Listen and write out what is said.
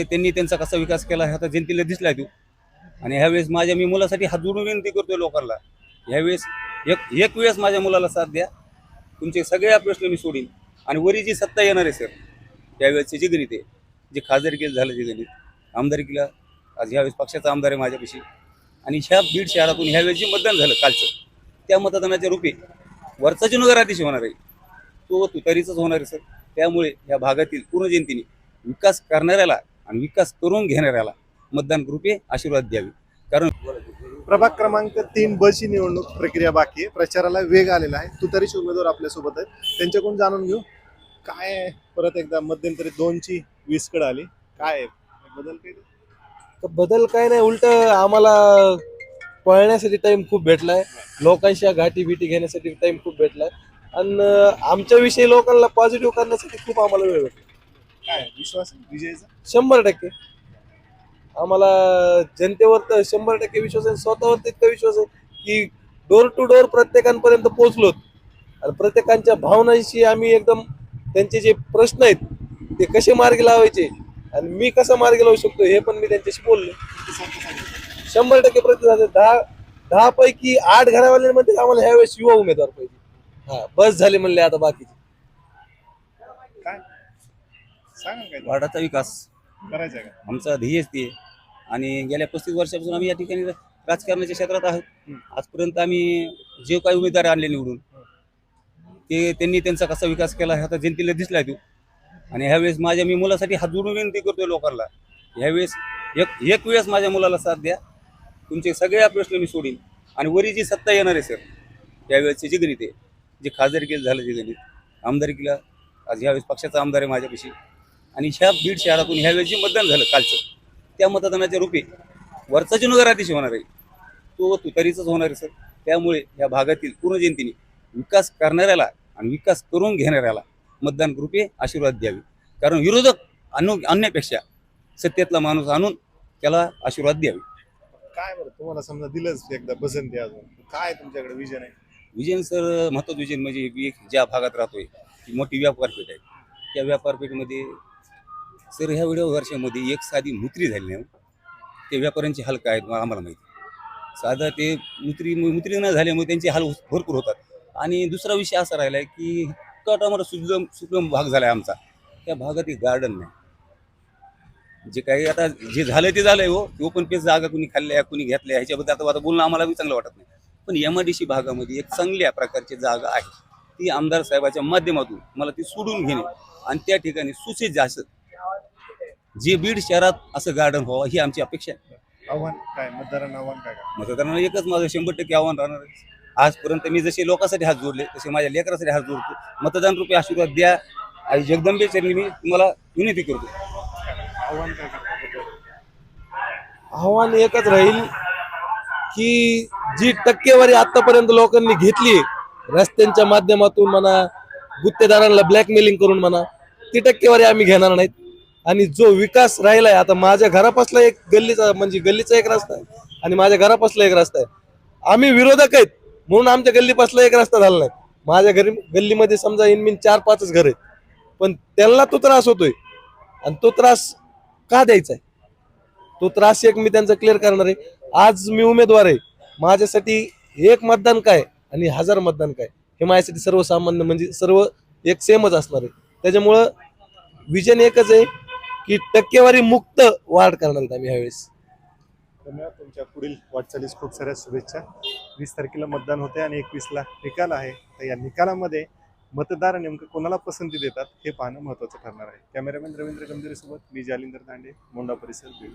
त्यांनी त्यांचा कसा विकास केला ह्या तर जनतेला दिसला तो. आणि ह्यावेळेस माझ्या मी मुलासाठी हात जोडून विनंती करतोय लोकांना. ह्यावेळेस एक एक वेळेस माझ्या मुलाला साथ द्या. तुमचे सगळे प्रश्न मी सोडीन. आणि वरी जी सत्ता येणार आहे सर त्यावेळेसचे जे गणित आहे जे खासदारकीला झालं जे गणित आमदारकीला आज ह्यावेळेस पक्षाचा आमदार आहे माझ्यापाशी. आणि ह्या बीड शहरातून ह्यावेळेस जे मतदान झालं कालचं त्या मतदानाच्या रूपे वरचा जो नगराधीश होणार आहे तो तुतारीचाच होणार आहे सर. त्यामुळे ह्या भागातील पूर्ण जनतेने विकास करणाऱ्याला आणि विकास करून घेणाऱ्याला मतदान रूपे आशीर्वाद द्यावे. कारण प्रभाग क्रमांक तीन ब ची निवडणूक प्रक्रिया बाकी आहे. प्रचाराला वेग आलेला आहे. तुतारीचे उमेदवार आपल्यासोबत आहेत. त्यांच्याकडून जाणून घेऊ. काय आहे? परत एकदा मध्यंतरी दोनची वीसकडे आली. काय आहे? बदल? तर बदल काय नाही उलट आम्हाला पळण्यासाठी टाइम खूप भेटलाय. लोकांशी घाटी बिटी घेण्यासाठी टाइम खूप भेटलाय. आणि आमच्या विषयी लोकांना पॉझिटिव्ह करण्यासाठी खूप आम्हाला वेळ भेटला. काय विश्वास आहे? विजयचा शंभर टक्के. आम्हाला जनतेवर तर शंभर टक्के विश्वास आहे. स्वतःवर इतका विश्वास आहे की डोर टू डोर प्रत्येकांपर्यंत पोहोचलो आणि प्रत्येकांच्या भावनांशी आम्ही एकदम त्यांचे जे प्रश्न आहेत ते कसे मार्गी लावायचे आणि मी कसा मार्गी लावू शकतो हे पण मी त्यांच्याशी बोललो. शंभर टक्के प्रतिसाद दहा दहा पैकी आठ घरावाल्यांमध्ये आम्हाला ह्यावेळेस युवा उमेदवार पाहिजे. हा बस झाले म्हणले आता बाकीचे काय सांगा काय ते. वार्डाचा विकास. करायचं आहे का? आमचा ध्येयच ते. आणि गेल्या पस्तीस वर्षापासून आम्ही या ठिकाणी राजकारणाच्या क्षेत्रात आहोत. आजपर्यंत आम्ही जे काही उमेदवार आणले निवडून ते त्यांनी त्यांचा कसा विकास केला हे आता जनतेला दिसला तो. आणि ह्यावेळेस माझ्या मी मुलासाठी हात जोडून विनंती करतोय लोकांना. ह्यावेळेस एक एक वेळेस माझ्या मुलाला साथ द्या. तुमचे सगळे प्रश्न मी सोडीन. आणि वरी जी सत्ता येणार आहे सर त्यावेळेसचे जे गणित आहे जे खासदारकीला झालं जे गणित आमदारकीला आज ह्यावेळेस पक्षाचा आमदार आहे माझ्यापाशी आणि ह्या बीड शहरातून ह्यावेळेस जे मतदान झालं कालचं त्या मतदानाच्या रूपी वरचा जो नगराधीश होणार आहे तो तुतारीचाच होणार आहे सर. त्यामुळे या भागातील पूर्ण जनतेने विकास करणाऱ्याला आणि विकास करून घेणाऱ्याला मतदान रूपे आशीर्वाद द्यावे. कारण विरोधक आणू आणण्यापेक्षा सत्तेतला माणूस आणून त्याला आशीर्वाद द्यावे. काय बरं तुम्हाला समजा दिलंच एकदा पसंती अजून. काय तुमच्याकडे विजन आहे? विजयन सर महत्वाचं विजयन म्हणजे एक ज्या भागात राहतोय ती मोठी व्यापारपेठ आहे. त्या व्यापारपेठमध्ये सर ह्या एवढ्या वर्षामध्ये एक साधी मुत्री झाली नाही हो. ते व्यापाऱ्यांचे हाल काय आहेत आम्हाला माहिती साधा ते मुत्री मुत्री न झाल्यामुळे त्यांचे हाल भरपूर होतात. आणि दुसरा विषय असा राहिला आहे की इतका आम्हाला सुजलम सुगम भाग झाला आहे आमचा. त्या भागात एक गार्डन नाही. जे काही आता जे झालं ते झालंय हो. ओपन पेस जागा कुणी खाल्ल्या कुणी घेतल्या ह्याच्याबद्दल आता आता बोलणं आम्हाला चांगलं वाटत नाही. पण एम आय डी सी भागामध्ये एक चांगल्या प्रकारची जागा आहे. ती आमदार साहेबाच्या माध्यमातून मला ती सोडून घेणे आणि त्या ठिकाणी सुसज्ज जास्त जे बीड शहरात असं गार्डन व्हावं ही आमची अपेक्षा आहे. आव्हान काय? मतदारांना आव्हान काय? काय मतदारांना एकच माझं शंभर टक्के आव्हान राहणार आहे. आजपर्यंत मी जसे लोकांसाठी हात जोडले तसे माझ्या लेकरासाठी हात जोडतो. मतदान रूपी आशीर्वाद द्या. आणि जगदंबे चरणी मी तुम्हाला विनंती करतो. आव्हान काय करता आव्हान एकच राहील की जी टक्केवारी आतापर्यंत लोकांनी घेतली रस्त्यांच्या माध्यमातून म्हणा गुत्तेदारांना ब्लॅकमेलिंग करून म्हणा ती टक्केवारी आम्ही घेणार नाहीत. आणि जो विकास राहिलाय आता माझ्या घरापासला एक गल्लीचा म्हणजे गल्लीचा एक रस्ता आहे आणि माझ्या घरापासला एक रस्ता आहे. आम्ही विरोधक आहेत म्हणून आमच्या गल्लीपासला एक रस्ता झाला नाही. माझ्या घरी गल्लीमध्ये समजा इनमिन चार पाचच घर आहेत. पण त्यांना तो त्रास होतोय. आणि तो त्रास का द्यायचा आहे? तो त्रास एक मी त्यांचा क्लिअर करणार आहे. आज मी उमेदवार आहे. माझ्यासाठी एक मतदान काय आणि हजार मतदान काय? हे माझ्यासाठी सर्वसामान्य म्हणजे सर्व एक सेमच असणार आहे. त्याच्यामुळं विजन एकच आहे. की टक्केवारी मुक्त वाढ करणार आम्ही यावेळेस धन्यवाद. तुमच्या पुढील वाटचालीस खूप साऱ्या शुभेच्छा. वीस तारखेला मतदान होते आणि एकवीसला निकाल आहे. तर या निकालामध्ये मतदार नेमकं कोणाला पसंती देतात हे पाहणं महत्त्वाचं ठरणार आहे. कॅमेरामॅन रवींद्र गंभीर सोबत मी जालिंदर दांडे मोंडा परिसर बीड.